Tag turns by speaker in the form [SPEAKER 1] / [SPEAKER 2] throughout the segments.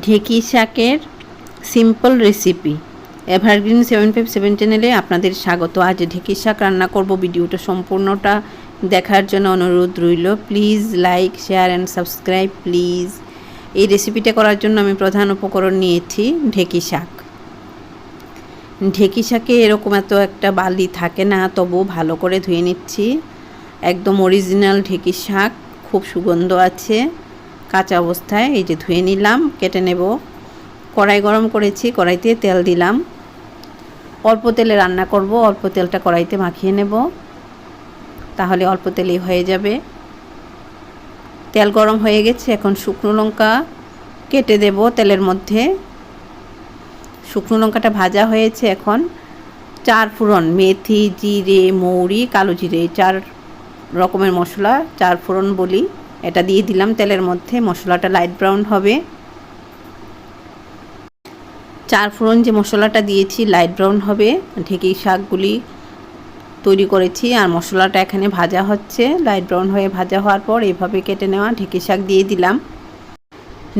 [SPEAKER 1] ঢেকি শাকের simple recipe evergreen seven five seven চ্যানেলে আপনাদের স্বাগত। আজ ঢেকি শাক রান্না করব। ভিডিওটা সম্পূর্ণটা দেখার জন্য অনুরোধ রইল। Please like share and subscribe please এই রেসিপিটা করার জন্য আমি প্রধান উপকরণ নিয়েছি ঢেকি শাক। ঢেকি শাকে এরকম এত একটা বালি থাকে না তবু ভালো করে ধুয়ে নিচ্ছি। একদম অরিজিনাল ঢেকি শাক, খুব সুগন্ধ আছে। কাঁচা অবস্থায় এই যে ধুয়ে নিলাম, কেটে নেব। কড়াই গরম করেছি, কড়াইতে তেল দিলাম। অল্প তেলে রান্না করব, অল্প তেলটা কড়াইতে মাখিয়ে নেব। তাহলে অল্প তেলেই হয়ে যাবে। তেল গরম হয়ে গেছে, এখন শুকনো লঙ্কা কেটে দেব তেলের মধ্যে। শুকনো লঙ্কাটা ভাজা হয়েছে এখন। চার ফোড়ন, মেথি, জিরে, মৌরি, কালো জিরে চার রকমের মশলা চার ফোড়ন বলি। এটা দিয়ে দিলাম তেলের মধ্যে, মশলাটা লাইট ব্রাউন হবে। চার ফোড়ন যে মশলাটা দিয়েছি লাইট ব্রাউন হবে। ঢেকি শাকগুলি তৈরি করেছি আর মশলাটা এখানে ভাজা হচ্ছে। লাইট ব্রাউন হয়ে ভাজা হওয়ার পর এভাবে কেটে নেওয়া ঢেকি শাক দিয়ে দিলাম।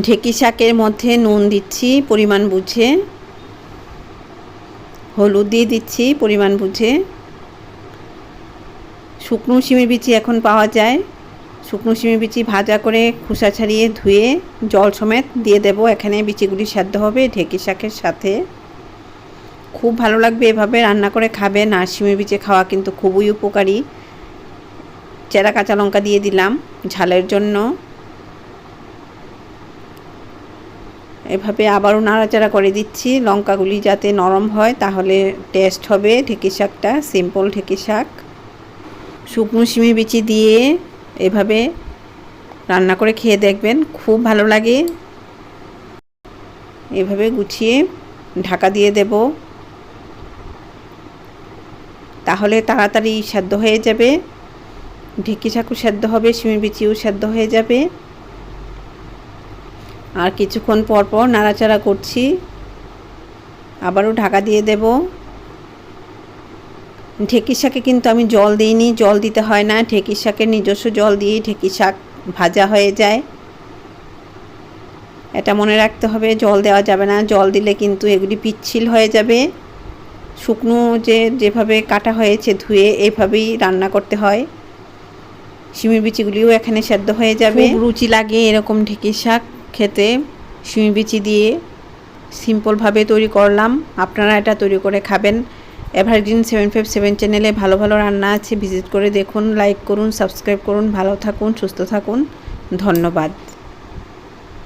[SPEAKER 1] ঢেকি শাকের মধ্যে নুন দিচ্ছি পরিমাণ বুঝে। হলুদ দিয়ে দিচ্ছি পরিমাণ বুঝে। শুকনো সিমের বিচি এখন পাওয়া যায়। শুকনো সিমের বিচি ভাজা করে খোসা ছাড়িয়ে ধুয়ে জল সমেত দিয়ে দেব। এখানে বিচিগুলি সেদ্ধ হবে, ঢেকি শাকের সাথে। খুব ভালো লাগবে এভাবে রান্না করে খাবেন, আর সিমের বিচে খাওয়া কিন্তু খুবই উপকারী। চেরা কাঁচা লঙ্কা দিয়ে দিলাম ঝালের জন্য। এভাবে আবারও নাড়াচাড়া করে দিচ্ছি। লঙ্কাগুলি যাতে নরম হয় তাহলে টেস্ট হবে। ঢেকি শাকটা, সিম্পল ঢেকি শাক। শুকনো সিমি বিচি দিয়ে এভাবে রান্না করে খেয়ে দেখবেন, খুব ভালো লাগে। এভাবে গুছিয়ে ঢাকা দিয়ে দেব। তাহলে তাড়াতাড়ি সেদ্ধ হয়ে যাবে। ঢেকি শাকও সেদ্ধ হবে সিমের বিচিও সেদ্ধ হয়ে যাবে। আর কিছুক্ষণ পর পর নাড়াচাড়া করছি। আবারও ঢাকা দিয়ে দেব। ঢেঁকির শাকে কিন্তু আমি জল দিইনি, জল দিতে হয় না। ঢেঁকির শাকের নিজস্ব জল দিয়েই ঢেঁকির শাক ভাজা হয়ে যায়। এটা মনে রাখতে হবে, জল দেওয়া যাবে না। জল দিলে কিন্তু এগুলি পিচ্ছিল হয়ে যাবে। শুকনো যে, যেভাবে কাটা হয়েছে ধুয়ে এভাবেই রান্না করতে হয়। শিমির বিচিগুলিও এখানে সেদ্ধ হয়ে যাবে। রুচি লাগে এরকম ঢেঁকির শাক খেতে। শিমি বিচি দিয়ে সিম্পলভাবে তৈরি করলাম। আপনারা এটা তৈরি করে খাবেন। এভারগ্রিন সেভেন ফাইভ সেভেন চ্যানেলে ভালো ভালো রান্না আছে। ভিজিট করে দেখুন লাইক করুন সাবস্ক্রাইব করুন, ভালো থাকুন, সুস্থ থাকুন। ধন্যবাদ।